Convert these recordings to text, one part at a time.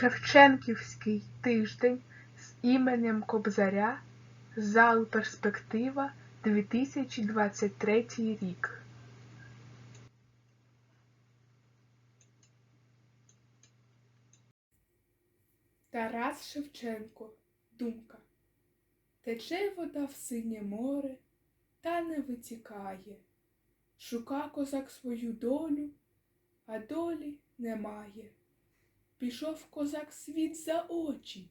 Шевченківський тиждень з іменем Кобзаря. Зал Перспектива 2023 рік. Тарас Шевченко. Думка. Тече вода в синє море, та не витікає. Шука козак свою долю, а долі немає. Пішов козак світ за очі,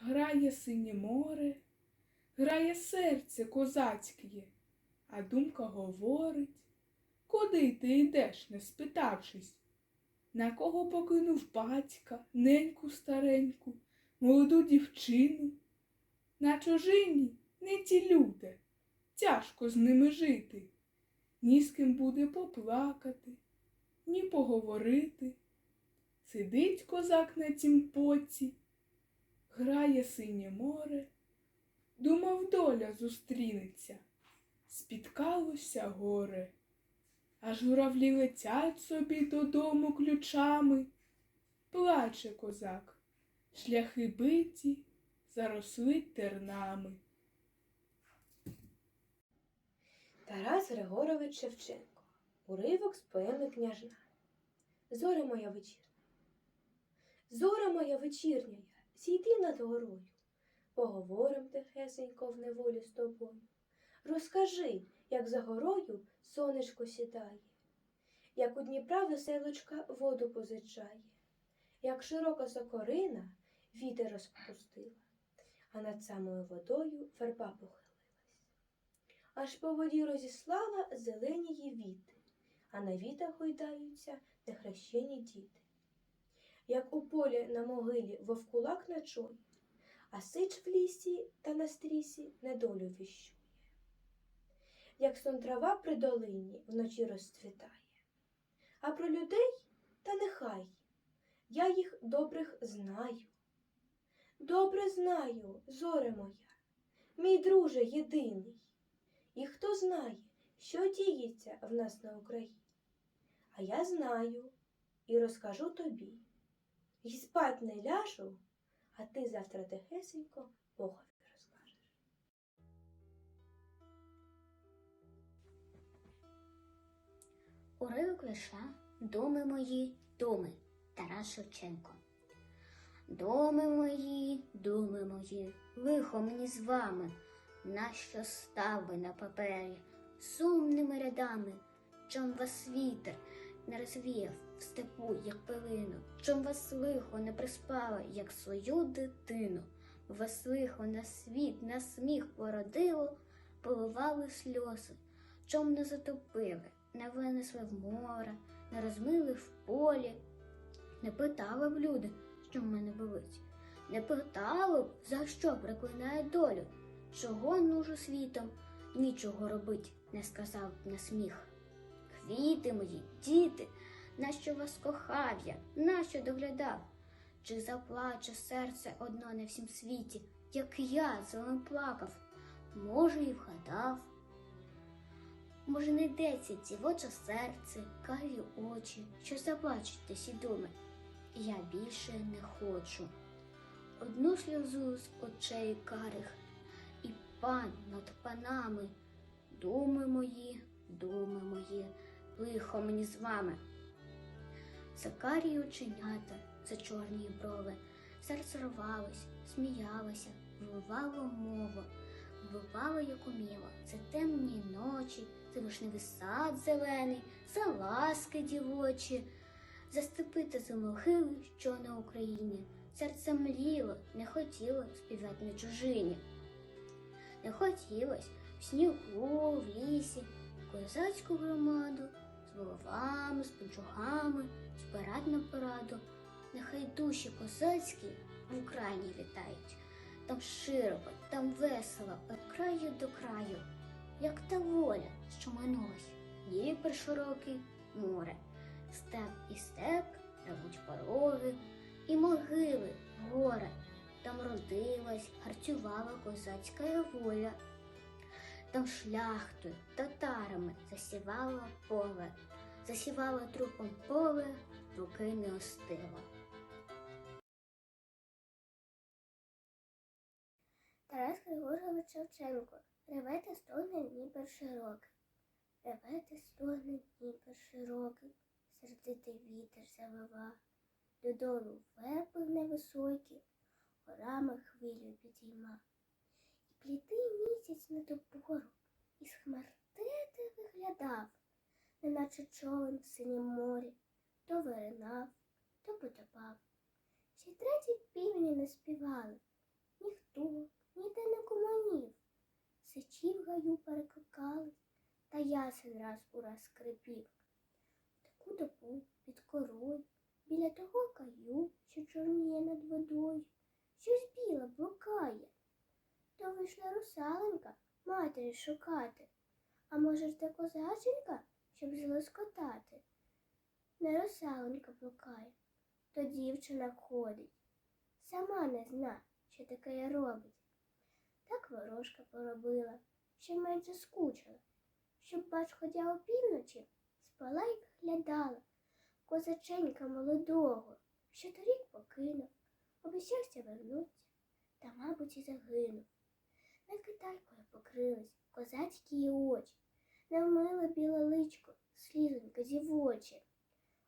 грає синє море, грає серце козацьке, а думка говорить, куди ти йдеш, не спитавшись, на кого покинув батька, неньку стареньку, молоду дівчину. На чужині не ті люди, тяжко з ними жити, ні з ким буде поплакати, ні поговорити. Сидить козак на тім поці, грає синє море, думав, доля зустрінеться, спіткалося горе, аж журавлі летять собі додому ключами. Плаче козак, шляхи биті, заросли тернами. Тарас Григорович Шевченко. Уривок з поеми княжна. Зоря моя вечірня. Зоря моя вечірня, зійди над горою. Поговорим тихесенько в неволі з тобою. Розкажи, як за горою сонечко сідає, як у Дніпра веселочка воду позичає, як широка сокорина вітер розпустила, а над самою водою верба похилилась. Аж по воді розіслала зеленії віти, а на вітах гойдаються нехрещені діти. Як у полі на могилі вовкулак ночує, а сич в лісі та на стрісі недолю віщує. Як сон трава при долині вночі розцвітає, а про людей та нехай я їх добрих знаю. Добре знаю, зоре моя, мій друже єдиний. І хто знає, що діється в нас на Україні? А я знаю і розкажу тобі. І спать не ляжу, а ти завтра тихесенько Богові розкажеш. Уривок вірша Доми мої, доми Тарас Шевченко. Доми мої, думи мої, лихо мені з вами, нащо став ви на папері сумними рядами, чом вас вітер не розвіяв степу, як пилину, чом вас лихо не приспало, як свою дитину, вас лихо на світ, на сміх породило, поливали сльози, чом не затопили, не винесли в море, не розмили в полі, не питали б люди, що в мене болить, не питали б, за що приклинає долю, чого нужу світом, нічого робить, не сказав б на сміх. Квіти мої, діти, нащо вас кохав я, нащо доглядав? Чи заплаче серце одно на всім світі, як я за вами плакав, може, і вгадав. Може, не йдеться дівоче серце, карі очі, що заплачуть ті думи. Я більше не хочу. Одну сльозу з очей карих, і пан над панами, думи мої, думи мої, лихо мені з вами. За карі оченята, за чорні брови, серце рвалось, сміялося, вливало мову, вбивало, як уміло, за темні ночі, за вишневий сад зелений, за ласки дівочі, за степи та за могили, що на Україні. Серце мліло, не хотіло співати на чужині. Не хотілось в снігу, в лісі, козацьку громаду з головами, з панчугами, збирать на пораду. Нехай душі козацькі в Україні вітають. Там широко, там весело, від краю до краю, як та воля, що минулась, Дніпр широкий, море, степ і степ, ревуть пороги, і могили, горе. Там родилась, гарцювала козацька воля там шляхтою, татарами засівала поле, засівала трупом поле, поки не остила. Тарас Григорович Шевченко ревете стогне Дніпер широкий. Реве та стогне Дніпер широкий, сердитий вітер завива. Додолу верби невисокі, горами хвилю підійма. І пліти місяць на топору, із хмартети виглядав, неначе човен в синім морі, то виринав, то потопав. Ще й треті півні не співали, ніхто ніде не команів. Сичі гаю перекликались, та ясен раз у раз скрипів. Таку добу під корою, біля того каю, що чорніє над водою, щось біле блукає. То вийшла русаленька матері шукати. А може ж та козаченька, щоб злоскотати? Не русаленька блукає, то дівчина ходить. Сама не зна, що таке робить. Так ворожка поробила, що менше скучила, щоб бач, ходя опівночі, спала й глядала козаченька молодого, що торік покинув, обіцявся вернуться, та, мабуть, і загинув. Над китайкою покрились козацькі її очі, не вмила біле личко, слізонька дівоче.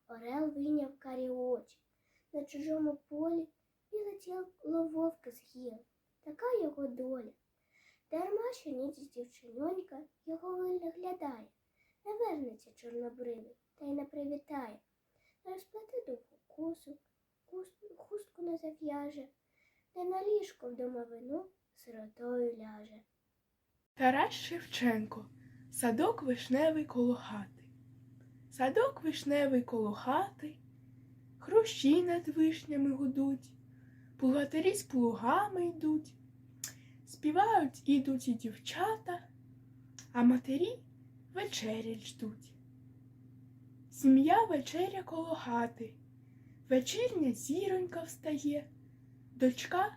Орел вийняв карі очі, на чужому полі біле тіло вовка з'їла, така його доля. Дарма що ніч дівчинонька його виглядає, не вернеться чорнобривий та й не привітає, не розплете довгу косу, хустку не зав'яже, не на ліжко в домовину сиротою ляже. Тарас Шевченко. Садок вишневий коло хати. Садок вишневий коло хати, хрущі над вишнями гудуть, плугатарі з плугами йдуть, співають ідуть і дівчата, а матері вечерять ждуть. Сім'я вечеря коло хати, вечірня зіронька встає, дочка